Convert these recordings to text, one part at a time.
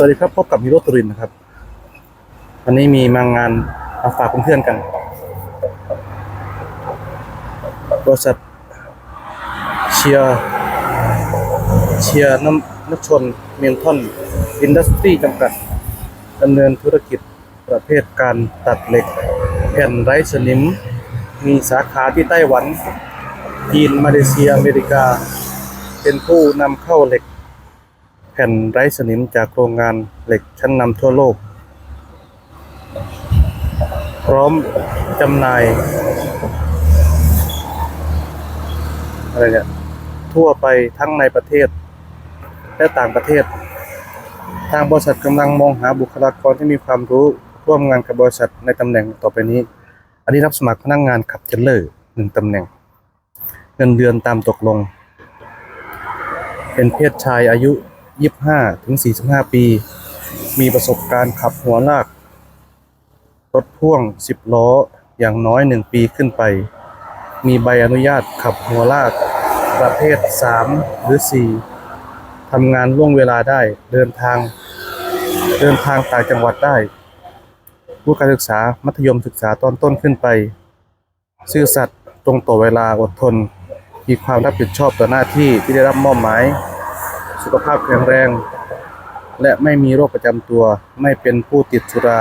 สวัสดีครับพบกับฮีโร่ตุรินนะครับ วันนี้มีมางานมาฝากเพื่อนๆกันบริษัทเชียร์เชียร์น้ำนชนเมนทอนอินดัสทรีจำกัดดำเนินธุรกิจประเภทการตัดเหล็ก แผ่นไร้สนิม มีสาขาที่ไต้หวันจีนมาเลเซีย อเมริกา เป็นผู้นำเข้าเหล็ก ผ่นไร้สนิมจากโรงงานเหล็กชั้นนำทั่วโลก พร้อมจำหน่ายอะไรเนี่ยทั่วไปทั้งในประเทศ และต่างประเทศ ทางบริษัทกำลังมองหาบุคลากรที่มีความรู้ร่วมงานกับบริษัทในตำแหน่งต่อไปนี้ อันนี้รับสมัครพนักงงานขับเทรลเลอร์หนึ่งตำแหน่ง เงินเดือนตามตกลง เป็นเพศชายอายุ 25ถึง45 ปี มีประสบการณ์ขับหัวลาก รถพ่วง 10 ล้ออย่างน้อย 1 ปีขึ้นไป มีใบอนุญาตขับหัวลาก ประเภท 3 หรือ 4ทำงานล่วงเวลาได้เดินทาง เดินทางต่างจังหวัดได้ ผู้การศึกษามัธยมศึกษาตอนต้นขึ้นไป ซื่อสัตย์ตรงต่อเวลาอดทน มีความรับผิดชอบต่อหน้าที่ที่ได้รับมอบหมาย สุขภาพแข็งแรง และไม่มีโรคประจำตัว ไม่เป็นผู้ติดสุรา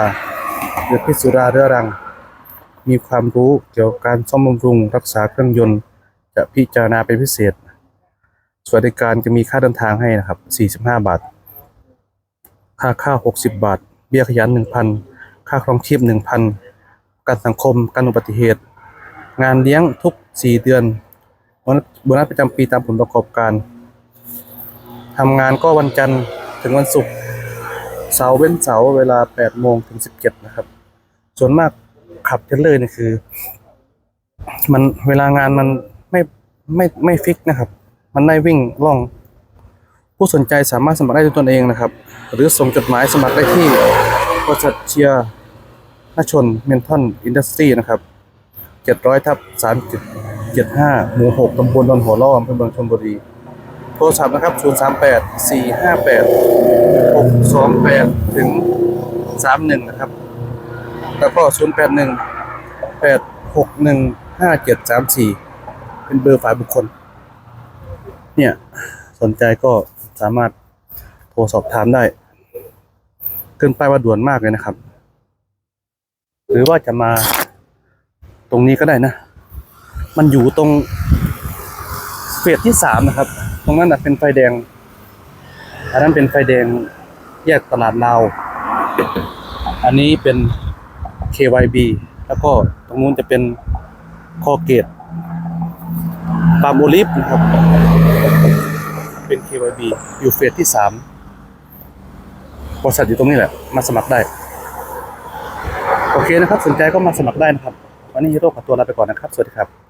หรือพิษสุราเรื้อรัง มีความรู้เกี่ยวกับการซ่อมบำรุงรักษาเครื่องยนต์ จะพิจารณาเป็นพิเศษ สวัสดิการจะมีค่าเดินทางให้นะครับ 45 บาท ค่าข้าว 60 บาท เบี้ยขยัน 1,000 ค่าครองชีพ 1,000 ประกันสังคมการอุบัติเหตุ งานเลี้ยงทุก 4 เดือนโบนัสประจำปีตามผลประกอบการ ทำงานก็วันจันทร์ถึงวันศุกร์เสาร์เว้นเสาร์เวลา8โมงถึง17นะครับ ส่วนมากขับเทลเลอร์นี่คือ มันเวลางานมันไม่ไม่ไม่ฟิกนะครับ มันได้วิ่งล่อง ผู้สนใจสามารถสมัครได้ด้วยตนเองนะครับ หรือส่งจดหมายสมัครได้ที่บริษัทเชียร์นชนเมนทอนอินดัสทรีนะครับ700ทับ3.75หมู่6ตำบลดอนหัวล่ออำเภอเมืองชลบุรี โทรศัพท์นะครับ 038 458 628 ถึง 31 นะครับ แล้วก็ 081 861 5734 เป็นเบอร์ฝ่ายบุคคล เนี่ย สนใจก็สามารถโทรสอบถามได้ขึ้นไปว่าด่วนมากเลยนะครับ หรือว่าจะมาตรงนี้ก็ได้นะ มันอยู่ตรงเฟสที่สามนะครับ ตรงนั้นเป็นไฟแดง อันนั้นเป็นไฟแดงแยกตลาดลาว อันนี้เป็น KYB แล้วก็ตรงนู้นจะเป็นคอเกตปาล์มโอลิฟนะครับ เป็น KYB อยู่เฟสที่สามบริษัทอยู่ตรงนี้แหละ มาสมัครได้ โอเคนะครับ สนใจก็มาสมัครได้นะครับ วันนี้ฮีโร่ขอตัวลาไปก่อนนะครับ สวัสดีครับ